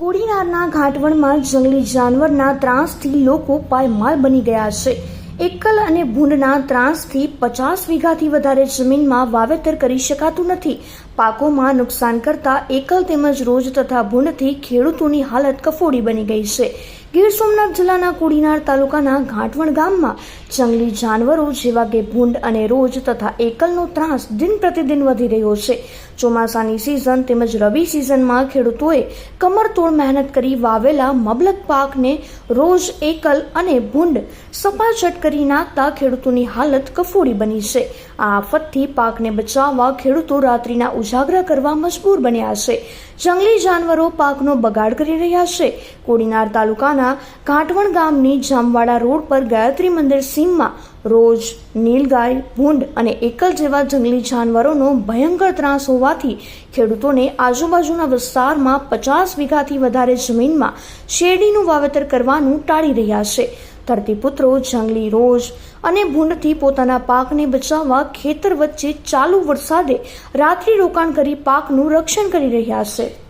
કોડીનારના ઘાટવણમાં જંગલી જાનવરના ત્રાસથી લોકો પાયમાલ બની ગયા છે. એકલ અને ભૂંડના ત્રાસથી પચાસ વીઘાથી વધારે જમીનમાં વાવેતર કરી શકાતું નથી. પાકોમાં નુકસાન કરતા એકલ તેમજ રોજ તથા ભૂંડથી ખેડૂતોની હાલત કફોડી બની ગઈ છે. ગીર સોમનાથ જિલ્લાના કોડીનાર તાલુકાના ઘાટવણ ગામમાં જંગલી જાનવરો જેવા કે ભૂંડ અને રોજ તથા એકલનો ત્રાસ દિન પ્રતિદિન વધી રહ્યો છે. ચોમાસાની સિઝન તેમજ રવિ સિઝનમાં ખેડૂતોએ કમરતોડ મહેનત કરી વાવેલા મબલક પાકને રોજ એકલ અને ભૂંડ સપાચટ કરી નાખતા ખેડૂતોની હાલત કફોડી બની છે. આ આફતથી પાકને બચાવવા ખેડૂતો રાત્રિના ઉજાગરા કરવા મજબૂર બન્યા છે. જંગલી જાનવરો પાકનો બગાડ કરી રહ્યા છે. કોડીનાર તાલુકાના કાંઠવણ ગામની જામવાડા રોડ પર ગાયત્રી મંદિર સીમમાં રોજ નીલગાય, ભૂંડ અને એકલ જેવા જંગલી જાનવરોનો ભયંકર ત્રાસ હોવાથી ખેડૂતોને આજુબાજુના વિસ્તારમાં પચાસ વીઘાથી વધારે જમીનમાં શેરડીનું વાવેતર કરવાનું ટાળી રહ્યા છે. ધરતીપુત્રો જંગલી રોજ અને ભૂંડથી પોતાના પાકને બચાવવા ખેતર વચ્ચે ચાલુ વરસાદે રાત્રિ રોકાણ કરી પાકનું રક્ષણ કરી રહ્યા છે.